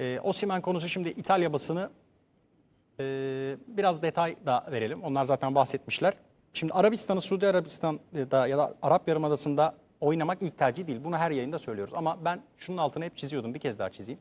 E, Osimhen konusu şimdi İtalya basını e, biraz detay da verelim. Onlar zaten bahsetmişler. Şimdi Arabistan'ı Suudi Arabistan'da ya da Arap Yarımadası'nda oynamak ilk tercih değil. Bunu her yayında söylüyoruz. Ama ben şunun altını hep çiziyordum. Bir kez daha çizeyim.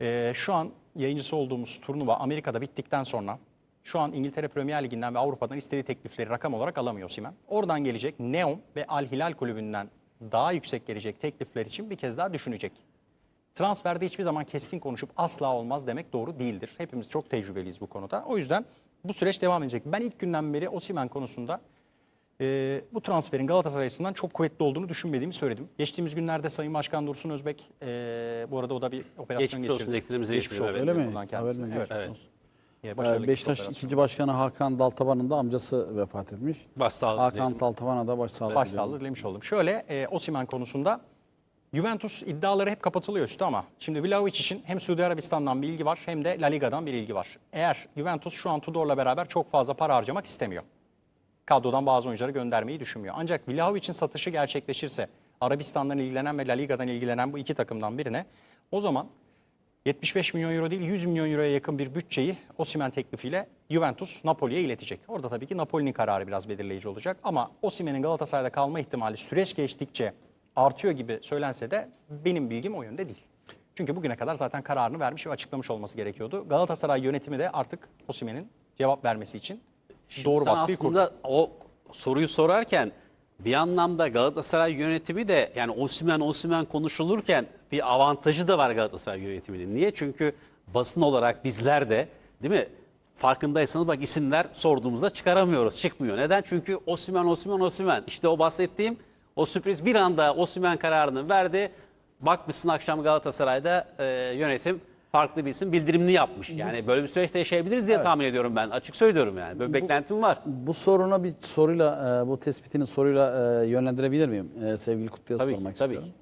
Ee, şu an yayıncısı olduğumuz turnuva Amerika'da bittikten sonra şu an İngiltere Premier Ligi'nden ve Avrupa'dan istediği teklifleri rakam olarak alamıyor Osimhen. Oradan gelecek Neom ve Al Hilal kulübünden daha yüksek gelecek teklifler için bir kez daha düşünecek. Transferde hiçbir zaman keskin konuşup asla olmaz demek doğru değildir. Hepimiz çok tecrübeliyiz bu konuda. O yüzden bu süreç devam edecek. Ben ilk günden beri Osimhen konusunda e, bu transferin Galatasaray açısından çok kuvvetli olduğunu düşünmediğimi söyledim. Geçtiğimiz günlerde Sayın Başkan Dursun Özbek, e, bu arada o da bir operasyon Geçmiş olsun geçirdi. dileklerimizi Geçmiş olsun. evet. Öyle mi? Haberim Evet. Evet. Ee, Beşiktaş ikinci başkanı Hakan Daltaban'ın da amcası vefat etmiş. Başsağlığı Hakan. Daltaban'a da başsağlığı Başsağlığı dilemiş oldum. Şöyle e, Osimhen konusunda Juventus iddiaları hep kapatılıyor üstü ama şimdi Vlahovic için hem Suudi Arabistan'dan bir ilgi var hem de La Liga'dan bir ilgi var. Eğer Juventus şu an Tudor'la beraber çok fazla para harcamak istemiyor. Kadrodan bazı oyuncuları göndermeyi düşünmüyor. Ancak Vlahovic'in satışı gerçekleşirse Arabistan'dan ilgilenen ve La Liga'dan ilgilenen bu iki takımdan birine o zaman 75 milyon euro değil 100 milyon euroya yakın bir bütçeyi Osimhen teklifiyle Juventus Napoli'ye iletecek. Orada tabii ki Napoli'nin kararı biraz belirleyici olacak ama Osimhen'in Galatasaray'da kalma ihtimali süreç geçtikçe artıyor gibi söylense de benim bilgim o yönde değil. Çünkü bugüne kadar zaten kararını vermiş ve açıklamış olması gerekiyordu. Galatasaray yönetimi de artık Osimhen'in cevap vermesi için doğru Sen baskıyı kurdu. aslında o soruyu sorarken bir anlamda Galatasaray yönetimi de yani Osimhen Osimhen konuşulurken bir avantajı da var Galatasaray yönetiminin. Niye? Çünkü basın olarak bizler de değil mi? Farkındaysanız bak isimler sorduğumuzda çıkaramıyoruz. Çıkmıyor. Neden? Çünkü Osimhen Osimhen Osimhen. İşte o bahsettiğim o sürpriz bir anda Osimhen kararını verdi. Bakmışsın akşam Galatasaray'da e, yönetim farklı bir isim bildirimini yapmış. Yani böyle bir süreçte yaşayabiliriz diye tahmin ediyorum ben. Açık söylüyorum yani. Böyle bir beklentim var. Bu soruna bir soruyla, e, bu tespitini soruyla e, yönlendirebilir miyim? E, Sevgili Kutlu'ya Tabii ki, sormak tabii istiyorum.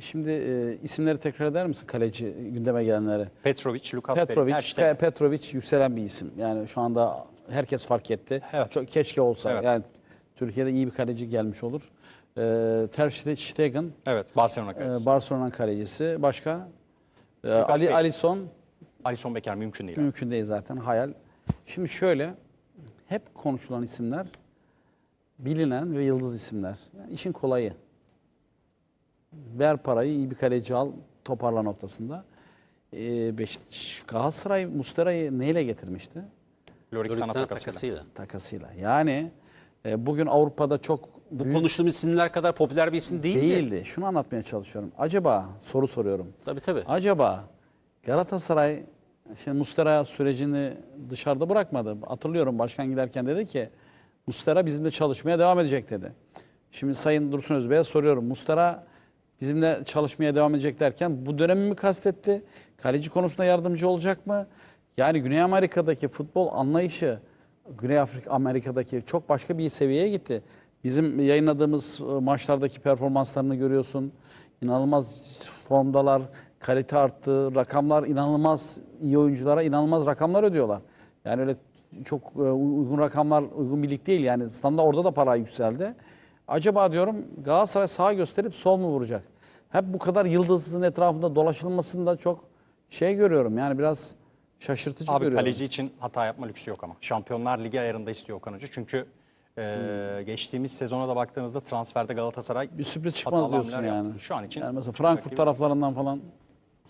Şimdi e, isimleri tekrar eder misin kaleci gündeme gelenleri? Petrovic, Lukas Petrovic, şey- Pe- Petrovic yükselen bir isim. Yani şu anda herkes fark etti. Evet. Çok keşke olsa. Evet. Yani Türkiye'de iyi bir kaleci gelmiş olur. E, Ter Stegen, Evet, Barcelona e, kalecisi. Barcelona'nın kalecisi. Başka? E, Ali Bey. Alisson Alisson Becker mümkün değil. mümkün değil zaten hayal. Şimdi şöyle hep konuşulan isimler bilinen ve yıldız isimler. Yani işin kolayı. Ver parayı iyi bir kaleci al toparla noktasında. Ee, Beşiktaş, Galatasaray Mustera'yı neyle getirmişti? Lorik takasıyla. takasıyla. Takasıyla. Yani e, bugün Avrupa'da çok Bu büyük konuştuğumuz isimler kadar popüler bir isim değildi. değildi. Şunu anlatmaya çalışıyorum. Acaba soru soruyorum. Tabii tabii. Acaba Galatasaray şimdi Mustera sürecini dışarıda bırakmadı. Hatırlıyorum başkan giderken dedi ki Mustera bizimle çalışmaya devam edecek dedi. Şimdi Sayın Dursun Özbey'e soruyorum. Mustera bizimle çalışmaya devam edecek derken bu dönemi mi kastetti? Kaleci konusunda yardımcı olacak mı? Yani Güney Amerika'daki futbol anlayışı Güney Afrika Amerika'daki çok başka bir seviyeye gitti. Bizim yayınladığımız e, maçlardaki performanslarını görüyorsun. İnanılmaz formdalar, kalite arttı, rakamlar inanılmaz iyi oyunculara inanılmaz rakamlar ödüyorlar. Yani öyle çok e, uygun rakamlar, uygun bir lig değil yani standa orada da para yükseldi. Acaba diyorum Galatasaray sağ gösterip sol mu vuracak? Hep bu kadar yıldızın etrafında dolaşılmasında çok şey görüyorum yani biraz şaşırtıcı Abi görüyorum. kaleci için hata yapma lüksü yok ama. Şampiyonlar Ligi ayarında istiyor Okan Hoca. Çünkü e, geçtiğimiz sezona da baktığınızda transferde Galatasaray Bir sürpriz çıkmaz hatalı diyorsun yani. yaptı. Şu an için Yani mesela Frankfurt rakibi- taraflarından falan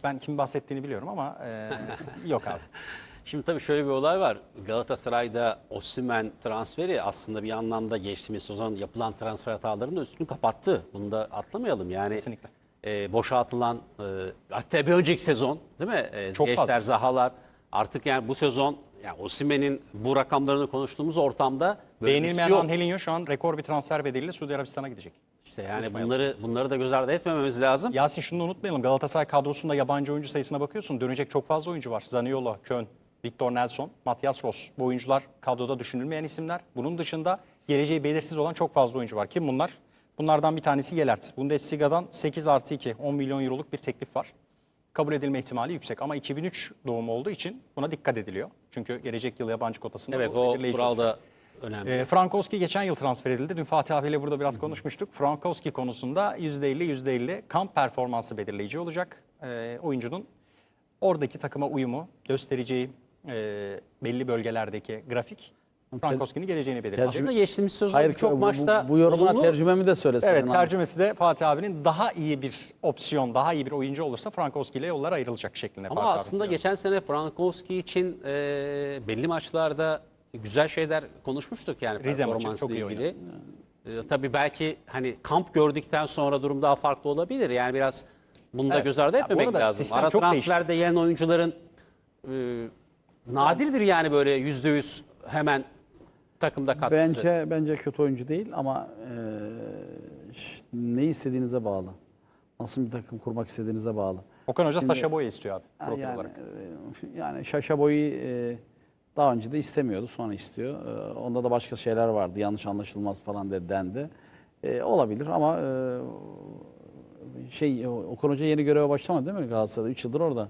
ben kim bahsettiğini biliyorum ama e, yok abi. Şimdi tabii şöyle bir olay var. Galatasaray'da Osimhen transferi aslında bir anlamda geçtiğimiz sezon yapılan transfer hatalarının üstünü kapattı. Bunu da atlamayalım. Yani Kesinlikle. e, boşa atılan e, hatta bir önceki sezon değil mi? E, Çok Ziyechler, fazla. Zahalar artık yani bu sezon yani Osimhen'in bu rakamlarını konuştuğumuz ortamda böyle Beğenilmeyen şey yok. Angelinho şu an rekor bir transfer bedeliyle Suudi Arabistan'a gidecek. İşte yani bunları bunları da göz ardı etmememiz lazım. Yasin şunu da unutmayalım. Galatasaray kadrosunda yabancı oyuncu sayısına bakıyorsun. Dönecek çok fazla oyuncu var. Zaniolo, Kön, Victor Nelson, Matias Ross. Bu oyuncular kadroda düşünülmeyen isimler. Bunun dışında geleceği belirsiz olan çok fazla oyuncu var. Kim bunlar? Bunlardan bir tanesi Yelert. Bundesliga'dan 8 artı 2, 10 milyon euroluk bir teklif var. Kabul edilme ihtimali yüksek ama 2003 doğumlu olduğu için buna dikkat ediliyor. Çünkü gelecek yıl yabancı kotasında Evet o kural da önemli. E, Frankowski geçen yıl transfer edildi. Dün Fatih abiyle burada biraz konuşmuştuk. Frankowski konusunda %50 %50 kamp performansı belirleyici olacak. E, oyuncunun oradaki takıma uyumu göstereceği e, belli bölgelerdeki grafik Frankowski'nin geleceğini belirler. Tercih- Aslında geçtiğimiz sezon Hayır birçok bu, bu, maçta bu yorumuna olumlu- tercümemi de söyleseydin. Evet abi. tercümesi de Fatih abinin daha iyi bir opsiyon, daha iyi bir oyuncu olursa Frankowski ile yollar ayrılacak şeklinde. Ama Fatih abi aslında diyor. geçen sene Frankowski için e, belli maçlarda güzel şeyler konuşmuştuk yani Rize performansla çok ilgili. E, tabii belki hani kamp gördükten sonra durum daha farklı olabilir. Yani biraz bunu da Evet. göz ardı Ya bu etmemek lazım. Ara çok transferde yenen oyuncuların e, nadirdir yani böyle yüzde yüz hemen takımda katkısı. Bence bence kötü oyuncu değil ama e, ş- ne istediğinize bağlı. Nasıl bir takım kurmak istediğinize bağlı. Okan Hoca Saşa Boya istiyor abi Ha, profil yani, olarak. e, yani Şaşa boyu e, daha önce de istemiyordu, sonra istiyor. E, onda da başka şeyler vardı, yanlış anlaşılmaz falan de, dendi. E, olabilir ama e, şey Okan Hoca yeni göreve başlamadı değil mi Galatasaray'da? 3 yıldır orada.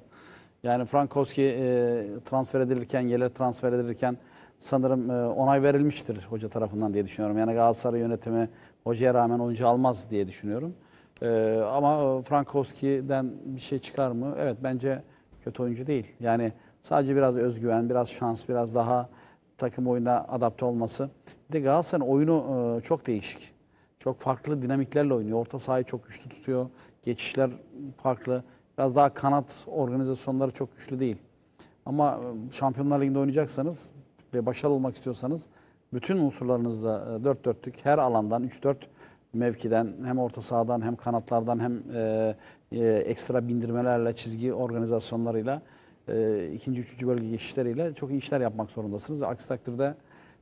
Yani Frankowski e, transfer edilirken, yerler transfer edilirken sanırım e, onay verilmiştir hoca tarafından diye düşünüyorum. Yani Galatasaray yönetimi hocaya rağmen oyuncu almaz diye düşünüyorum. E, ama Frankowski'den bir şey çıkar mı? Evet bence kötü oyuncu değil. Yani sadece biraz özgüven, biraz şans, biraz daha takım oyuna adapte olması. Bir de Galatasaray'ın oyunu e, çok değişik. Çok farklı dinamiklerle oynuyor. Orta sahayı çok güçlü tutuyor. Geçişler farklı. Biraz daha kanat organizasyonları çok güçlü değil. Ama Şampiyonlar Ligi'nde oynayacaksanız ve başarılı olmak istiyorsanız bütün unsurlarınızda e, dört dörtlük her alandan 3-4 mevkiden hem orta sahadan hem kanatlardan hem e, e, ekstra bindirmelerle çizgi organizasyonlarıyla e, ikinci üçüncü bölge geçişleriyle çok iyi işler yapmak zorundasınız. Aksi takdirde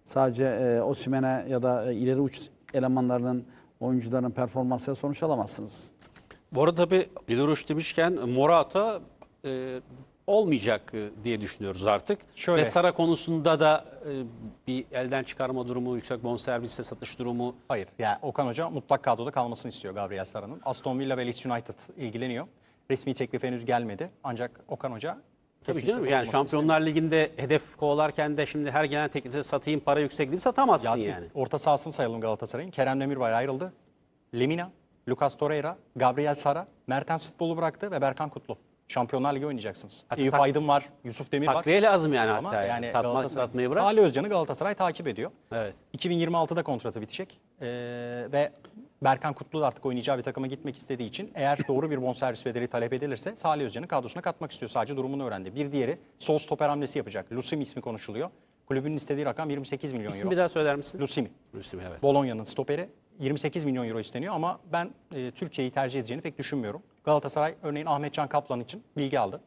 sadece e, Osimhen'e ya da e, ileri uç elemanlarının oyuncuların performansıyla sonuç alamazsınız. Bu arada tabii ileri uç demişken Morata e, olmayacak e, diye düşünüyoruz artık. Şöyle. Ve Sara konusunda da e, bir elden çıkarma durumu, yüksek bonservisle satış durumu. Hayır. Yani Okan Hoca mutlak kadroda kalmasını istiyor Gabriel Sara'nın. Aston Villa ve Leeds United ilgileniyor. Resmi teklif henüz gelmedi. Ancak Okan Hoca Tabii canım yani Şampiyonlar Ligi'nde hedef kovalarken de şimdi her gelen teklife satayım para yüksek deyip satamazsın Yasin, yani. orta sahasını sayalım Galatasaray'ın. Kerem Demirbay ayrıldı. Lemina, Lucas Torreira, Gabriel Sara, Mertens futbolu bıraktı ve Berkan Kutlu. Şampiyonlar Ligi oynayacaksınız. Hatta Eyüp tak- Aydın var, Yusuf Demir var. Takviye lazım yani Ama hatta. yani Satma, Galatasaray, satmayı bırak. Salih Özcan'ı Galatasaray takip ediyor. Evet. 2026'da kontratı bitecek. Ee, ve Berkan Kutlu da artık oynayacağı bir takıma gitmek istediği için eğer doğru bir bonservis bedeli talep edilirse Salih Özcan'ı kadrosuna katmak istiyor. Sadece durumunu öğrendi. Bir diğeri sol stoper hamlesi yapacak. Lusimi ismi konuşuluyor. Kulübün istediği rakam 28 milyon İsmi euro. bir daha söyler misin? Lusimi. Müslüm evet. Bolonya'nın stoperi 28 milyon euro isteniyor ama ben e, Türkiye'yi tercih edeceğini pek düşünmüyorum. Galatasaray örneğin Ahmet Can Kaplan için bilgi aldı.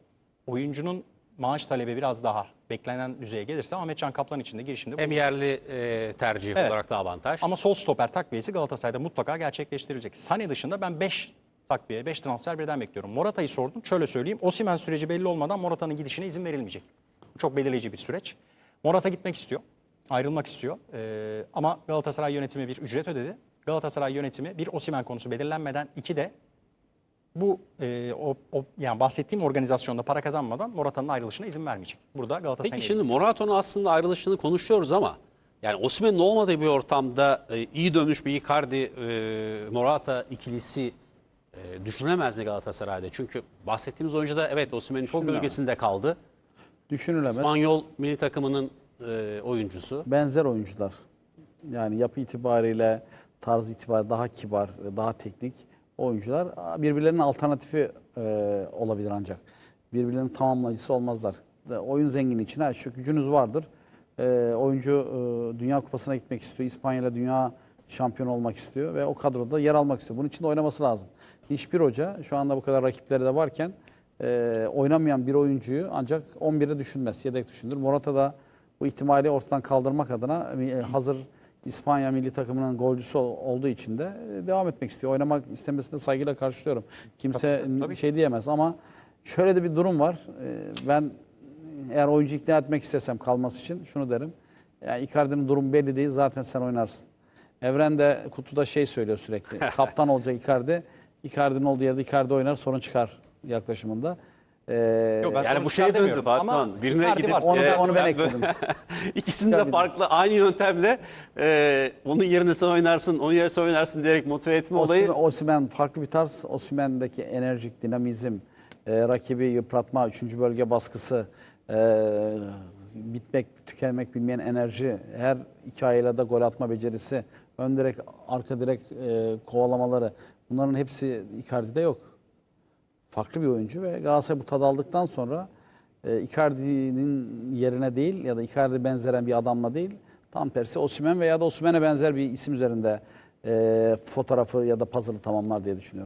Oyuncunun maaş talebi biraz daha beklenen düzeye gelirse Ahmet Can Kaplan için de girişimde Hem yerli e, tercih Evet. olarak da avantaj. ama sol stoper takviyesi Galatasaray'da mutlaka gerçekleştirilecek. Sane dışında ben 5 takviye, 5 transfer birden bekliyorum. Morata'yı sordum. Şöyle söyleyeyim. Osimhen süreci belli olmadan Morata'nın gidişine izin verilmeyecek. Bu çok belirleyici bir süreç. Morata gitmek istiyor. Ayrılmak istiyor. Ee, ama Galatasaray yönetimi bir ücret ödedi. Galatasaray yönetimi bir Osimhen konusu belirlenmeden iki de bu e, o, o yani bahsettiğim organizasyonda para kazanmadan Morata'nın ayrılışına izin vermeyecek. Burada Galatasaray'ın Peki şimdi Morata'nın aslında ayrılışını konuşuyoruz ama yani Osimhen'in olmadığı bir ortamda e, iyi dönmüş bir Icardi e, Morata ikilisi e, düşünülemez mi Galatasaray'da? Çünkü bahsettiğimiz oyuncu da evet Osimhen'in çok bölgesinde kaldı. Düşünülemez. İspanyol milli takımının e, oyuncusu. benzer oyuncular. Yani yapı itibariyle, tarz itibariyle daha kibar, daha teknik oyuncular birbirlerinin alternatifi e, olabilir ancak. Birbirlerinin tamamlayıcısı olmazlar. De, oyun zengini için ha, şu gücünüz vardır. E, oyuncu e, Dünya Kupası'na gitmek istiyor. İspanya'yla dünya şampiyonu olmak istiyor ve o kadroda yer almak istiyor. Bunun için de oynaması lazım. Hiçbir hoca şu anda bu kadar rakipleri de varken e, oynamayan bir oyuncuyu ancak 11'e düşünmez, yedek düşünür. Morata da bu ihtimali ortadan kaldırmak adına e, hazır İspanya milli takımının golcüsü ol- olduğu için de e, devam etmek istiyor. Oynamak istemesini de saygıyla karşılıyorum. Kimse Tabii, tabii. şey diyemez ama şöyle de bir durum var. E, Ben eğer oyuncu ikna etmek istesem kalması için şunu derim. Yani Icardi'nin durumu belli değil zaten sen oynarsın. Evren de kutuda şey söylüyor sürekli. Kaptan olacak Icardi. Icardi'nin olduğu yerde Icardi oynar sorun çıkar yaklaşımında. Ee, Yok, ben Yani bu çıkar şeye döndü Han. Birine gidip varsa- onu, e, onu ben ekledim. İkisini de farklı aynı yöntemle e, onun yerine sen oynarsın, onun yerine sen oynarsın diyerek motive etme olayı. Osimhen, Osimhen farklı bir tarz. Osimhen'deki enerjik, dinamizm, e, rakibi yıpratma, üçüncü bölge baskısı, e, bitmek, tükenmek bilmeyen enerji, her iki da gol atma becerisi, ön direk, arka direk e, kovalamaları bunların hepsi Icardi'de yok. Farklı bir oyuncu ve Galatasaray bu tadı aldıktan sonra e, Icardi'nin yerine değil ya da Icardi benzeren bir adamla değil, tam tersi Osimhen veya da Osimhen'e benzer bir isim üzerinde e, fotoğrafı ya da puzzle'ı tamamlar diye düşünüyorum.